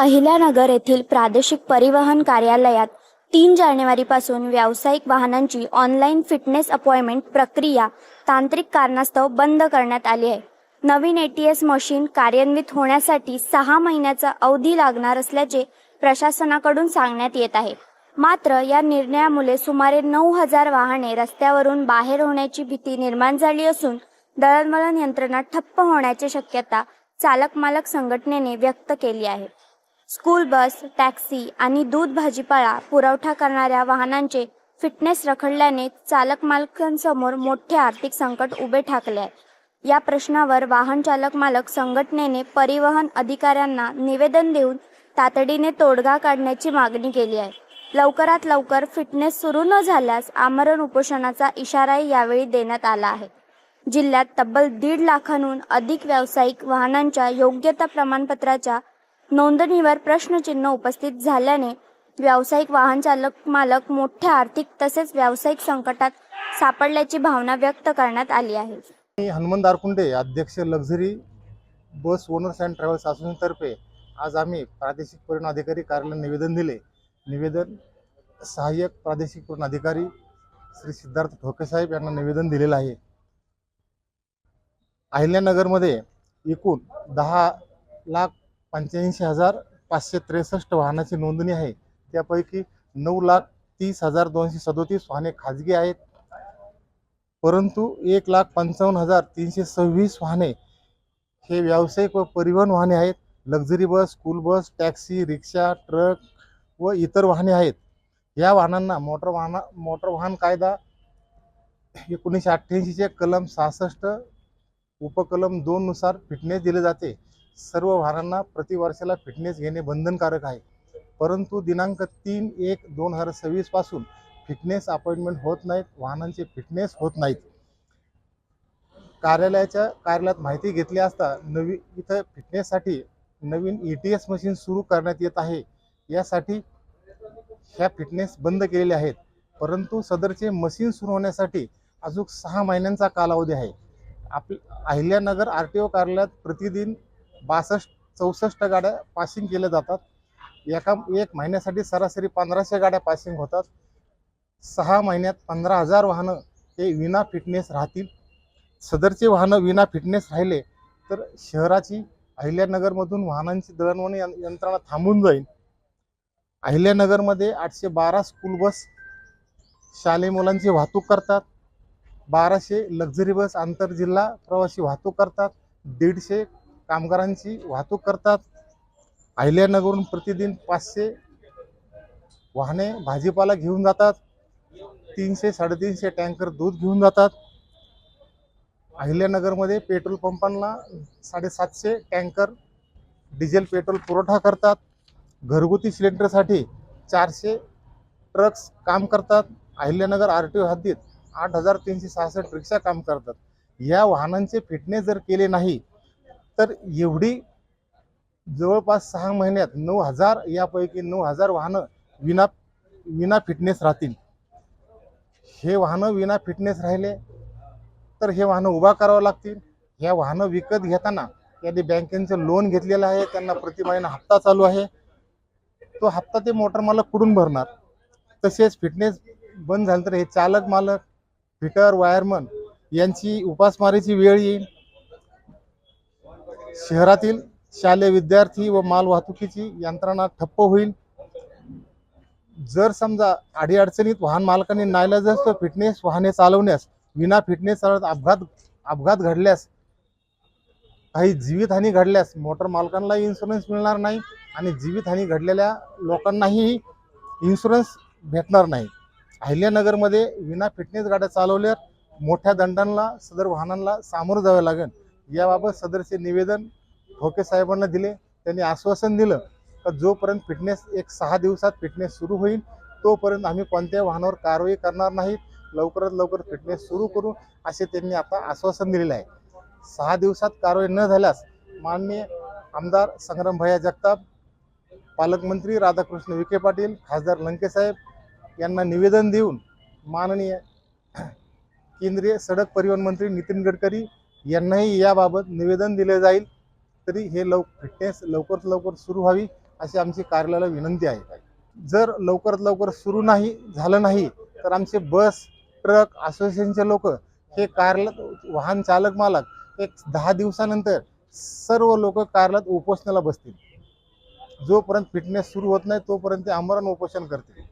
अहिल्यानगर येथील प्रादेशिक परिवहन कार्यालयात तीन जानेवारीपासून व्यावसायिक वाहनांची ऑनलाईन फिटनेस अपॉइंटमेंट प्रक्रिया तांत्रिक कारणास्तव बंद करण्यात आली आहे. नवीन ए टी एस मशीन कार्यान्वित होण्यासाठी सहा महिन्याचा अवधी लागणार असल्याचे प्रशासनाकडून सांगण्यात येत आहे. मात्र या निर्णयामुळे सुमारे नऊ हजार वाहने रस्त्यावरून बाहेर होण्याची भीती निर्माण झाली असून दळणवळण यंत्रणा ठप्प होण्याची शक्यता चालक मालक संघटनेने व्यक्त केली आहे. स्कूल बस टॅक्सी आणि दूध भाजीपाळा पुरवठा करणाऱ्या वाहनांचे फिटनेस रखडल्याने चालक मालकांसमोर मोठे आर्थिक संकट उभे ठाकले आहे. या प्रश्नावर वाहन चालक मालक संघटनेने परिवहन अधिकाऱ्यांना निवेदन देऊन तातडीने तोडगा काढण्याची मागणी केली आहे. लवकरात लवकर फिटनेस सुरू न झाल्यास आमरण उपोषणाचा इशाराही यावेळी देण्यात आला आहे. जिल्ह्यात तब्बल दीड लाखांहून अधिक व्यावसायिक वाहनांच्या योग्यता प्रमाणपत्राच्या नोंदणीवर प्रश्नचिन्ह उपस्थित झाल्याने व्यावसायिक वाहन चालक मालक मोठ्या आर्थिक तसेच व्यावसायिक संकटात सापडल्याची भावना व्यक्त करण्यात आली आहे. मी हनुमंत दारकुंडे अध्यक्ष luxury bus owners and travels असोसिएशनतर्फे आज आम्ही प्रादेशिक परिवहन अधिकारी कार्यालयाला निवेदन दिले. निवेदन सहाय्यक प्रादेशिक परिवहन अधिकारी श्री सिद्धार्थ ठोके साहेब यांना निवेदन दिलेलं आहे. अहिल्यानगरमध्ये एकूण दहा लाख पंच्याऐंशी हजार पाचशे त्रेसष्ट वाहनाची नोंदणी आहे. त्यापैकी नऊ लाख तीस हजार दोनशे सदोतीस वाहने खाजगी आहेत. परंतु एक लाख पंचावन्न हजार तीनशे सव्वीस वाहने हे व्यावसायिक व परिवहन वाहने आहेत. Luxury bus school bus taxi रिक्षा ट्रक व इतर वाहने आहेत. या वाहनांना मोटर वाहना मोटर वाहन कायदा एकोणीसशे अठ्ठ्याऐंशीचे कलम सहासष्ट उपकलम दोननुसार फिटनेस दिले जाते. सर्व वाहनांना प्रतिवर्षाला फिटनेस घेणे बंधनकारक आहे. परंतु दिनांक तीन एक दोन हजार सव्वीसपासून फिटनेस अपॉइंटमेंट होत नाहीत वाहनांचे फिटनेस होत नाहीत. कार्यालयाच्या कार्यालयात माहिती घेतली असता नवी इथं फिटनेससाठी नवीन ई टी एस मशीन सुरू करण्यात येत आहे. यासाठी ह्या फिटनेस बंद केलेले आहेत. परंतु सदरचे मशीन सुरू होण्यासाठी अजून सहा महिन्यांचा कालावधी आहे. आप अहिल्यानगर आर टी ओ कार्यालयात प्रतिदिन बासष्ट चौसष्ट गाड्या पासिंग केल्या जातात. एका एक महिन्यासाठी सरासरी पंधराशे गाड्या पासिंग होतात. सहा महिन्यात पंधरा हजार वाहनं हे विना फिटनेस राहतील. सदरचे वाहनं विना फिटनेस राहिले तर शहराची अहिल्यानगरमधून वाहनांची दळणवळण यंत्रणा थांबून जाईल. अहिल्यानगरमध्ये आठशे बारा स्कूल बस शालेय मुलांची वाहतूक करतात. बाराशे लक्झरी बस आंतरजिल्हा प्रवासी वाहतूक करतात. दीडशे कामगारांची वाहतूक करतात. अहिल्यानगरहून प्रतिदिन पाचशे वाहने भाजीपाला घेऊन जातात. तीनशे साडेतीनशे टँकर दूध घेऊन जातात. अहिल्यानगरमध्ये पेट्रोल पंपांना साडेसातशे टँकर डिझेल पेट्रोल पुरवठा करतात. घरगुती सिलेंडरसाठी चारशे ट्रक्स काम करतात. अहिल्यानगर आर टी ओ हद्दीत आठ हजार तीनशे सहासष्ट रिक्षा काम करतात. या वाहनांचे फिटनेस जर केले नाही तर एवढी जवळपास सहा महिन्यात नऊ हजार यापैकी नऊ हजार वाहनं विना विना फिटनेस राहतील. हे वाहनं विना फिटनेस राहिले तर हे वाहनं उभा करावं लागतील. ह्या वाहनं विकत घेताना त्यांनी बँकेचं लोन घेतलेलं आहे त्यांना प्रति महिना हप्ता चालू आहे. तो हप्ता ते मोटर मालक कुठून भरणार? तसेच फिटनेस बंद झालं तर हे चालक मालक फिटर वायरमन यांची उपासमारीची वेळ येईल. शहरातील शालेय विद्यार्थी व माल वाहतुकीची यंत्रणा ठप्प होईल. जर समजा अडीअडचणीत वाहन मालकांनी नाईलाजास्तव फिटनेस वाहने चालवण्यास विना फिटनेस चालवत अपघात अपघात घडल्यास काही जीवितहानी घडल्यास मोटर मालकांना इन्शुरन्स मिळणार नाही आणि जीवितहानी घडलेल्या लोकांनाही इन्शुरन्स भेटणार नाही. अहिल्यानगरमध्ये विना फिटनेस गाड्या चालवल्यावर मोठ्या दंडांना सदर वाहनांना सामोरं जावं लागेल. याबाबत सदरचे निवेदन ठोके साहेबांना दिले. त्यांनी आश्वासन दिलं का जोपर्यंत फिटनेस एक सहा दिवसात फिटनेस सुरू होईल तोपर्यंत आम्ही कोणत्याही वाहनावर कारवाई करणार नाहीत लवकरात लवकर फिटनेस सुरू करू असे त्यांनी आता आश्वासन दिलेलं आहे. सहा दिवसात कारवाई न झाल्यास माननीय आमदार संग्रामभैया जगताप पालकमंत्री राधाकृष्ण विखे पाटील खासदार लंकेसाहेब यांना निवेदन देऊन माननीय केंद्रीय सडक परिवहन मंत्री नितीन गडकरी यांनाही याबाबत निवेदन दिले जाईल. तरी हे लव फिटनेस लवकरात लवकर सुरू व्हावी अशी आमची कार्यालयाला विनंती आहे. जर लवकरात लवकर सुरू नाही झालं नाही तर आमचे बस ट्रक असोसिएशनचे लोक हे कार्यालयात वाहन चालक मालक एक दहा दिवसानंतर सर्व लोक कार्यालयात उपोषणाला बसतील. जोपर्यंत फिटनेस सुरू होत नाही तोपर्यंत ते आमरण उपोषण करतील.